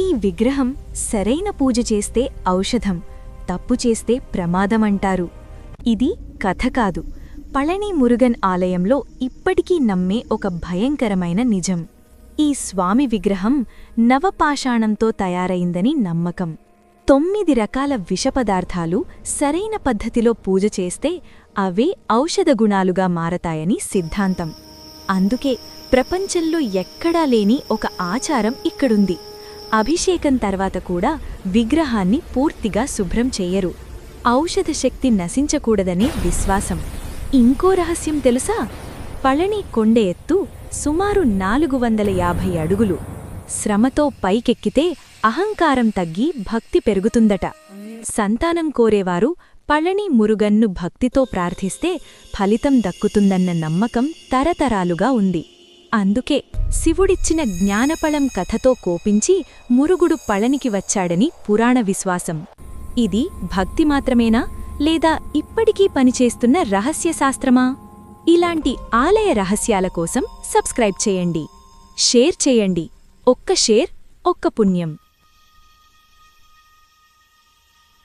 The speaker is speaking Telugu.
ఈ విగ్రహం సరైన పూజ చేస్తే ఔషధం తప్పు చేస్తే ప్రమాదమంటారు. ఇది కథ కాదు. పళని మురుగన్ ఆలయంలో ఇప్పటికీ నమ్మే ఒక భయంకరమైన నిజం. ఈ స్వామి విగ్రహం నవపాషాణంతో తయారైందని నమ్మకం. తొమ్మిది రకాల విషపదార్థాలు సరైన పద్ధతిలో పూజ చేస్తే అవే ఔషధ గుణాలుగా మారతాయని సిద్ధాంతం. అందుకే ప్రపంచంలో ఎక్కడా లేని ఒక ఆచారం ఇక్కడుంది. అభిషేకం తర్వాత కూడా విగ్రహాన్ని పూర్తిగా శుభ్రం చెయ్యరు ఔషధ శక్తి నశించకూడదనే విశ్వాసం. ఇంకో రహస్యం తెలుసా? పళని కొండ ఎత్తు సుమారు నాలుగు వందల యాభై అడుగులు. శ్రమతో పైకెక్కితే అహంకారం తగ్గి భక్తి పెరుగుతుందట. సంతానం కోరేవారు పళని మురుగన్ను భక్తితో ప్రార్థిస్తే ఫలితం దక్కుతుందన్న నమ్మకం తరతరాలుగా ఉంది. అందుకే శివుడిచ్చిన జ్ఞానపళం కథతో కోపించి మురుగుడు పళనికి వచ్చాడని పురాణ విశ్వాసం. ఇది భక్తి మాత్రమేనా లేదా ఇప్పటికీ పనిచేస్తున్న రహస్యశాస్త్రమా ఇలాంటి ఆలయ రహస్యాల కోసం సబ్స్క్రైబ్ చేయండి. షేర్ చేయండి. ఒక్క షేర్ ఒక్క పుణ్యం.